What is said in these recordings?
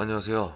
안녕하세요.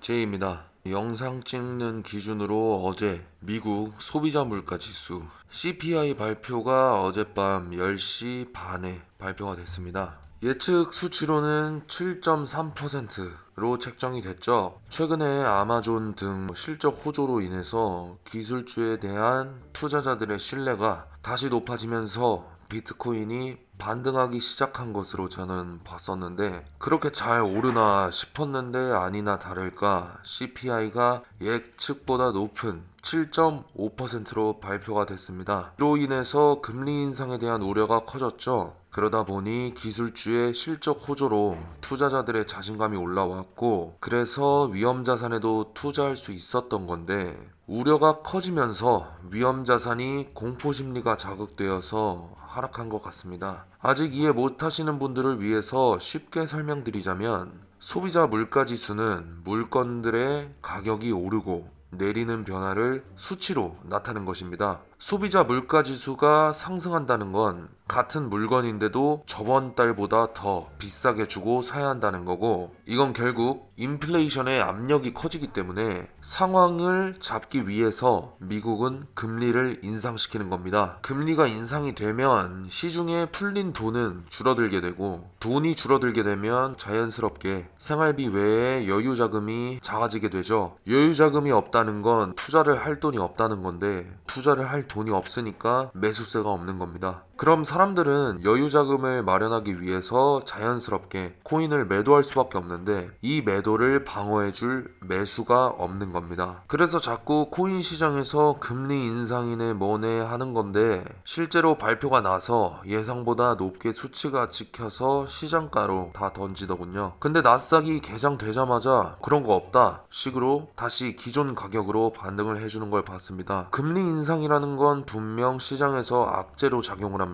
제이입니다. 영상 찍는 기준으로 어제 미국 소비자 물가 지수 CPI 발표가 어젯밤 10시 반에 발표가 됐습니다. 예측 수치로는 7.3%로 책정이 됐죠. 최근에 아마존 등 실적 호조로 인해서 기술주에 대한 투자자들의 신뢰가 다시 높아지면서 비트코인이 반등하기 시작한 것으로 저는 봤었는데 그렇게 잘 오르나 싶었는데 아니나 다를까 CPI가 예측보다 높은 7.5%로 발표가 됐습니다. 이로 인해서 금리 인상에 대한 우려가 커졌죠. 그러다 보니 기술주의 실적 호조로 투자자들의 자신감이 올라왔고 그래서 위험 자산에도 투자할 수 있었던 건데 우려가 커지면서 위험 자산이 공포 심리가 자극되어서 하락한 것 같습니다. 아직 이해 못 하시는 분들을 위해서 쉽게 설명드리자면 소비자 물가 지수는 물건들의 가격이 오르고 내리는 변화를 수치로 나타낸 것입니다. 소비자 물가 지수가 상승한다는 건 같은 물건인데도 저번 달보다 더 비싸게 주고 사야 한다는 거고 이건 결국 인플레이션의 압력이 커지기 때문에 상황을 잡기 위해서 미국은 금리를 인상시키는 겁니다. 금리가 인상이 되면 시중에 풀린 돈은 줄어들게 되고 돈이 줄어들게 되면 자연스럽게 생활비 외에 여유 자금이 작아지게 되죠. 여유 자금이 없다는 건 투자를 할 돈이 없다는 건데 투자를 할 돈이 없으니까 매수세가 없는 겁니다. 그럼 사람들은 여유 자금을 마련하기 위해서 자연스럽게 코인을 매도할 수밖에 없는데 이 매도를 방어해줄 매수가 없는 겁니다. 그래서 자꾸 코인 시장에서 금리 인상이네 뭐네 하는 건데 실제로 발표가 나서 예상보다 높게 수치가 찍혀서 시장가로 다 던지더군요. 근데 나스닥이 개장되자마자 그런 거 없다 식으로 다시 기존 가격으로 반등을 해주는 걸 봤습니다. 금리 인상이라는 건 분명 시장에서 악재로 작용을 합니다.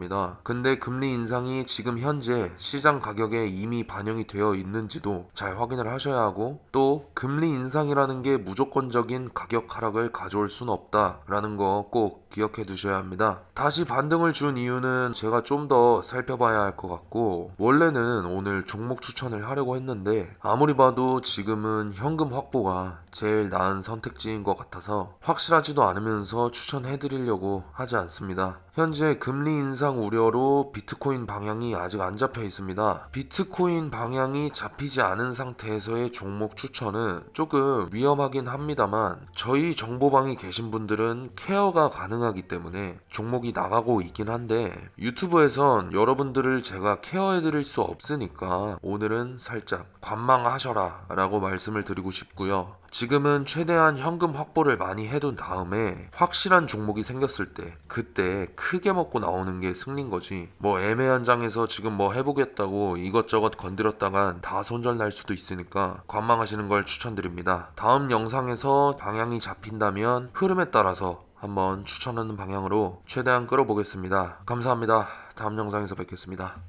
근데 금리 인상이 지금 현재 시장 가격에 이미 반영이 되어 있는지도 잘 확인을 하셔야 하고 또 금리 인상이라는 게 무조건적인 가격 하락을 가져올 수는 없다라는 거 꼭 기억해 두셔야 합니다. 다시 반등을 준 이유는 제가 좀 더 살펴봐야 할 것 같고 원래는 오늘 종목 추천을 하려고 했는데 아무리 봐도 지금은 현금 확보가 제일 나은 선택지인 것 같아서 확실하지도 않으면서 추천해 드리려고 하지 않습니다. 현재 금리 인상 우려로 비트코인 방향이 아직 안 잡혀 있습니다. 비트코인 방향이 잡히지 않은 상태에서의 종목 추천은 조금 위험하긴 합니다만 저희 정보방에 계신 분들은 케어가 가능하기 때문에 종목이 나가고 있긴 한데 유튜브에선 여러분들을 제가 케어해 드릴 수 없으니까 오늘은 살짝 관망하셔라 라고 말씀을 드리고 싶고요. 지금은 최대한 현금 확보를 많이 해둔 다음에 확실한 종목이 생겼을 때 그때 크게 먹고 나오는 게 승리인 거지. 뭐 애매한 장에서 지금 뭐 해보겠다고 이것저것 건드렸다간 다 손절 날 수도 있으니까 관망하시는 걸 추천드립니다. 다음 영상에서 방향이 잡힌다면 흐름에 따라서 한번 추천하는 방향으로 최대한 끌어보겠습니다. 감사합니다. 다음 영상에서 뵙겠습니다